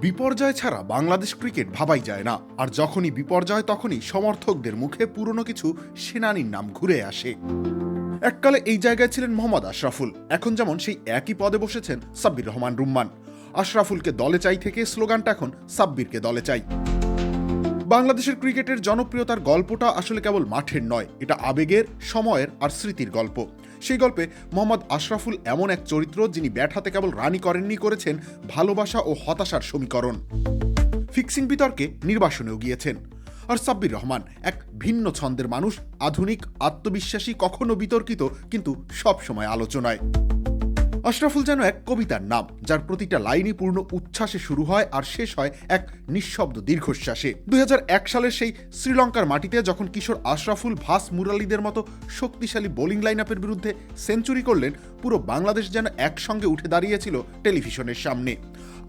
বিপর্যয় ছাড়া বাংলাদেশ ক্রিকেট ভাবাই যায় না। আর যখনই বিপর্যয়, তখনই সমর্থকদের মুখে পুরনো কিছু সেনানির নাম ঘুরে আসে। এককালে এই জায়গায় ছিলেন মোহাম্মদ আশরাফুল। এখন যেমন সেই একই পদে বসেছেন সাব্বির রহমান রুম্মান। আশরাফুলকে দলে চাই থেকে স্লোগানটা এখন সাব্বিরকে দলে চাই। বাংলাদেশের ক্রিকেটের জনপ্রিয়তার গল্পটা আসলে কেবল মাঠের নয়, এটা আবেগের, সময়ের আর স্মৃতির গল্প। সেই গল্পে মোহাম্মদ আশরাফুল এমন এক চরিত্র যিনি ব্যাট হাতে কেবল রানই করেননি করেছেন ভালোবাসা ও হতাশার সমীকরণ। ফিক্সিং বিতর্কে নির্বাসনেও গিয়েছেন। আর সাব্বির রহমান এক ভিন্ন ছন্দের মানুষ, আধুনিক, আত্মবিশ্বাসী, কখনো বিতর্কিত, কিন্তু সবসময় আলোচনায়। আশরাফুল যেন এক কবিতার নাম, যার প্রতিটা লাইনই পূর্ণ উচ্ছ্বাসে শুরু হয় আর শেষ হয় এক নিঃশব্দ দীর্ঘশ্বাসে। দুই হাজার এক সালের সেই শ্রীলঙ্কার মাটিতে যখন কিশোর আশরাফুল ভাস মুরালিদের মতো শক্তিশালী বোলিং লাইন আপের বিরুদ্ধে সেঞ্চুরি করলেন, পুরো বাংলাদেশ যেন একসঙ্গে উঠে দাঁড়িয়েছিল টেলিভিশনের সামনে।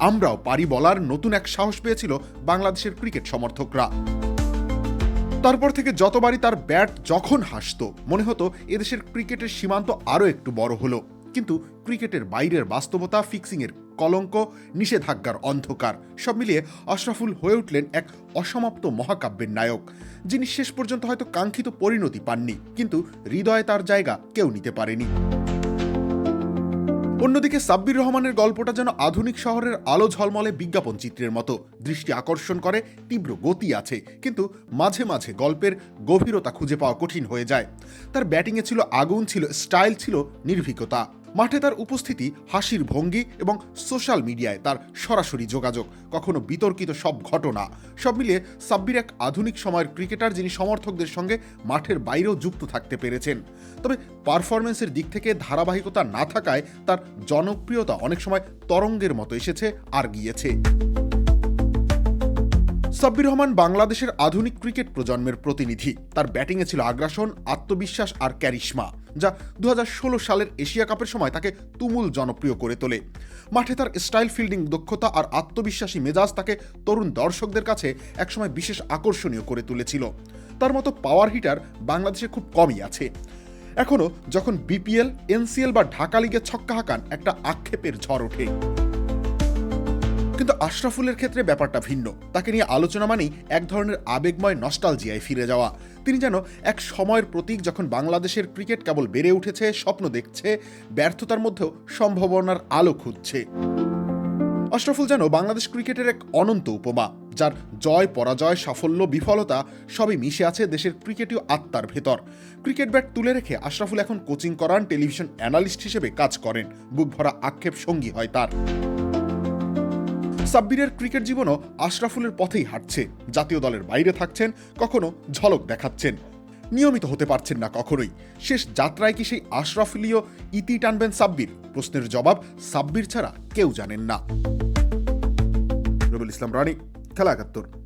আমরাও পারি বলার নতুন এক সাহস পেয়েছিল বাংলাদেশের ক্রিকেট সমর্থকরা। তারপর থেকে যতবারই তার ব্যাট যখন হাসতো, মনে হতো এদেশের ক্রিকেটের সীমান্ত আরও একটু বড় হলো। কিন্তু ক্রিকেটের বাইরের বাস্তবতা, ফিক্সিংয়ের কলঙ্ক, নিষেধাজ্ঞার অন্ধকার, সব মিলিয়ে আশরাফুল হয়ে উঠলেন এক অসমাপ্ত মহাকাব্যের নায়ক, যিনি শেষ পর্যন্ত হয়তো কাঙ্ক্ষিত পরিণতি পাননি, কিন্তু হৃদয়ে তার জায়গা কেউ নিতে পারেনি। অন্যদিকে সাব্বির রহমানের গল্পটা যেন আধুনিক শহরের আলো ঝলমলে বিজ্ঞাপন চিত্রের মতো, দৃষ্টি আকর্ষণ করে, তীব্র গতি আছে, কিন্তু মাঝে মাঝে গল্পের গভীরতা খুঁজে পাওয়া কঠিন হয়ে যায়। তার ব্যাটিংয়ে ছিল আগুন, ছিল স্টাইল, ছিল নির্ভীকতা। মাঠে তার উপস্থিতি হাসির ভঙ্গি এবং সোশ্যাল মিডিয়ায় তার সরাসরি যোগাযোগ, কখনো বিতর্কিত সব ঘটনা, সব মিলিয়ে সাব্বির এক আধুনিক সময়ের ক্রিকেটার যিনি সমর্থকদের সঙ্গে মাঠের বাইরেও যুক্ত থাকতে পেরেছেন। তবে পারফরমেন্সের দিক থেকে ধারাবাহিকতা না থাকায় তার জনপ্রিয়তা অনেক সময় তরঙ্গের মতো এসেছে, আর গিয়েছে। সাব্বির রহমান বাংলাদেশের আধুনিক ক্রিকেট প্রজন্মের প্রতিনিধি। তার ব্যাটিংয়ে ছিল আগ্রাসন, আত্মবিশ্বাস আর ক্যারিশমা। যা দু হাজার ষোলো সালের এশিয়া কাপের সময় তাকে তুমুল জনপ্রিয় করে তোলে। মাঠে তার স্টাইল, ফিল্ডিং, দক্ষতা আর আত্মবিশ্বাসী মেজাজ তাকে তরুণ দর্শকদের কাছে একসময় বিশেষ আকর্ষণীয় করে তুলেছিল। তার মতো পাওয়ার হিটার বাংলাদেশে খুব কমই আছে। এখনও যখন বিপিএল এনসিএল বা ঢাকা লিগে ছক্কা হাঁকান একটা আক্ষেপের ঝড় ওঠে। কিন্তু আশরাফুলের ক্ষেত্রে ব্যাপারটা ভিন্ন। তাকে নিয়ে আলোচনা মানেই এক ধরনের আবেগময় নস্টালজিয়ায় ফিরে যাওয়া। তিনি যেন এক সময়ের প্রতীক যখন বাংলাদেশের ক্রিকেট কেবল বেড়ে উঠেছে, স্বপ্ন দেখছে, ব্যর্থতার মধ্যেও সম্ভাবনার আলো খুঁজছে। আশরাফুল যেন বাংলাদেশ ক্রিকেটের এক অনন্ত উপমা, যার জয়, পরাজয়, সাফল্য, বিফলতা সবই মিশে আছে দেশের ক্রিকেটীয় আত্মার ভেতর। ক্রিকেট ব্যাট তুলে রেখে আশরাফুল এখন কোচিং করান, টেলিভিশন অ্যানালিস্ট হিসেবে কাজ করেন। বুক ভরা আক্ষেপ সঙ্গী হয় তার। সাব্বিরের ক্রিকেট জীবনও আশরাফুলের পথেই হাঁটছে। জাতীয় দলের বাইরে থাকছেন, কখনো ঝলক দেখাচ্ছেন। নিয়মিত হতে পারছেন না কখনোই। শেষ যাত্রায় কি সেই আশরাফুলীয় ইতি টানবেন সাব্বির? প্রশ্নের জবাব সাব্বির ছাড়া কেউ জানেন না। রবিল ইসলাম রানী, খেলা একাত্তর।